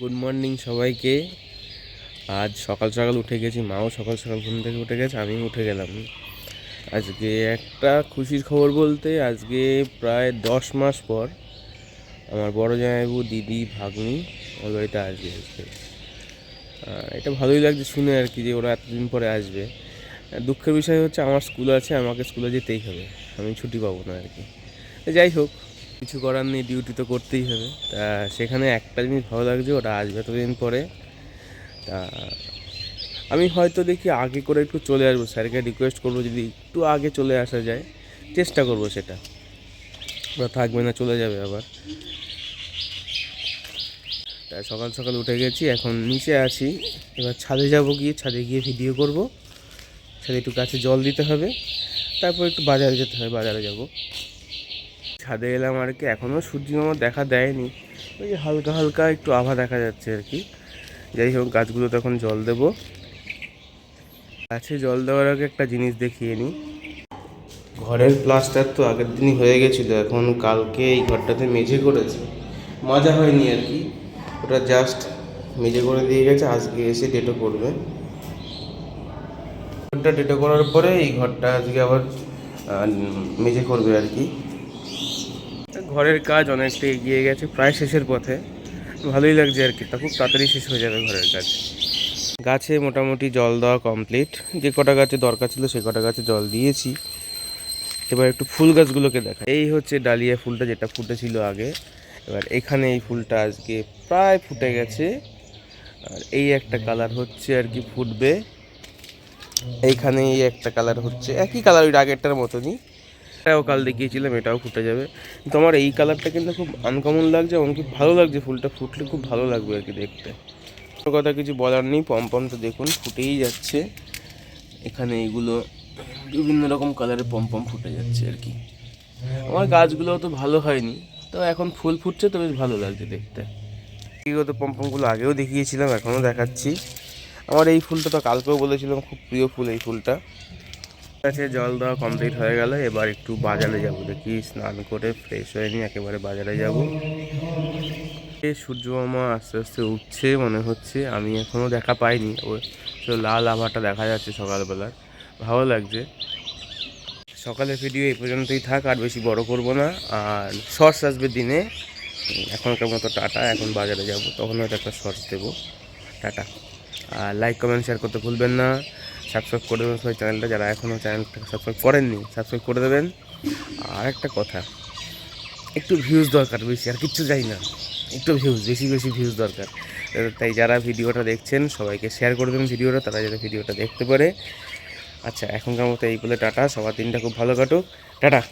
Good morning সবাইকে। আজ সকাল সকাল উঠে গেছি। মাও সকাল সকাল ঘুম থেকে উঠে গেছে, আমিও উঠে গেলাম। আজকে একটা খুশির খবর বলতে, আজকে প্রায় দশ মাস পর আমার বড় জামাইবু, দিদি, ভাগ্নি ওর বাড়িতে আসবে আজকে। এটা ভালোই লাগছে শুনে আর কি যে ওরা এতদিন পরে আসবে। দুঃখের বিষয় হচ্ছে আমার স্কুল আছে, আমাকে স্কুলে যেতেই হবে। আমি ছুটি পাবো না আর কি। যাই হোক কিছু করার নেই ডিউটি তো করতেই হবে। তা সেখানে একটা জিনিস ভালো লাগছে, ওটা আসবে এতদিন পরে। তা আমি হয়তো দেখি আগে করে একটু চলে আসব। স্যারকে রিকোয়েস্ট করব যদি একটু আগে চলে আসা যায়, চেষ্টা করব সেটা। ওরা থাকবে না, চলে যাবে আবার। তা সকাল সকাল উঠে গেছি, এখন নিচে আছি। এবার ছাদে যাব গিয়ে, ছাদে গিয়ে ভিডিও করব। ছাদে একটু কাছে জল দিতে হবে। তারপর একটু বাজারে যেতে হবে, বাজারে যাব। ছাদে এলাম আর কি এখনও সূর্য মামা দেখা দেয়নি। ওই হালকা হালকা একটু আভা দেখা যাচ্ছে আর কি। যাই হোক গাছগুলো তখন জল দেব। গাছে জল দেওয়ার আগে একটা জিনিস দেখিয়ে নিই। ঘরের প্লাস্টার তো আগের দিনই হয়ে গেছিল, এখন কালকে এই ঘরটাতে মেঝে করেছে। মজা হয়নি আর কি, ওটা জাস্ট মেঝে করে দিয়ে গেছে, আজকে এসে ডেটো করবে। ঘরটা ডেটো করার পরে এই ঘরটা আজকে আবার মেঝে করবে আর কি। ঘরের কাজ অনেকটা এগিয়ে গেছে, প্রায় শেষের পথে। ভালোই লাগছে আর কি, তা খুব তাড়াতাড়ি শেষ হয়ে যাবে ঘরের কাজ। গাছে মোটামুটি জল দেওয়া কমপ্লিট যে কটা গাছে দরকার ছিল সে কটা গাছে জল দিয়েছি। এবার একটু ফুল গাছগুলোকে দেখা। এই হচ্ছে ডালিয়া ফুলটা, যেটা ফুটেছিল আগে। এবার এখানে এই ফুলটা আজকে প্রায় ফুটে গেছে। আর এই একটা কালার হচ্ছে আর কি, ফুটবে। এইখানে এই একটা কালার হচ্ছে, একই কালার ওই আগেরটার মতনই। এটাও কাল দেখিয়েছিলাম, এটাও ফুটে যাবে। কিন্তু আমার এই কালারটা কিন্তু খুব আনকমন লাগছে খুব ভালো লাগছে ফুলটা, ফুটলে খুব ভালো লাগবে আর কি দেখতে। কথা কিছু বলার নেই পম্পম তো দেখুন, ফুটেই যাচ্ছে। এখানে এইগুলো বিভিন্ন রকম কালারের পম্পম ফুটে যাচ্ছে আর কি। আমার গাছগুলোও তো ভালো হয়নি, তো এখন ফুল ফুটছে তো বেশ ভালো লাগছে দেখতে। বিগত পম্পমগুলো আগেও দেখিয়েছিলাম, এখনও দেখাচ্ছি। আমার এই ফুলটা তো কালকেও বলেছিলাম, খুব প্রিয় ফুল এই ফুলটা। কাছে জল দেওয়া কমপ্লিট হয়ে গেল। এবার একটু বাজারে যাব। দেখি স্নান করে ফ্রেশ হয়ে নিয়ে একেবারে বাজারে যাব। সূর্য মামা আস্তে আস্তে উঠছে মনে হচ্ছে। আমি এখনও দেখা পাইনি। ও লাল আভাটা দেখা যাচ্ছে সকালবেলার। ভালো লাগছে। সকালের ভিডিও এই পর্যন্তই থাক। আর বেশি বড় করব না। আর শর্টস আসবে দিনে। এখনকার মতো টাটা। এখন বাজারে যাব। তখন হয়তো একটা শর্টস দেবো। টাটা। আর লাইক কমেন্ট শেয়ার করতে ভুলবেন না। সাবস্ক্রাইব করে দেবেন সবাই চ্যানেলটা যারা এখনও চ্যানেলটা সাবস্ক্রাইব করেননি সাবস্ক্রাইব করে দেবেন। আর একটা কথা, একটু ভিউজ দরকার বেশি, আর কিচ্ছু চাই না। একটু ভিউজ বেশি বেশি ভিউজ দরকার। তাই যারা ভিডিওটা দেখছেন, সবাইকে শেয়ার করে দেবেন ভিডিওটা তারা যাতে ভিডিওটা দেখতে পারে। আচ্ছা এখনকার মতো এইগুলো টাটা, সবার দিনটা খুব ভালো কাটুক। টাটা।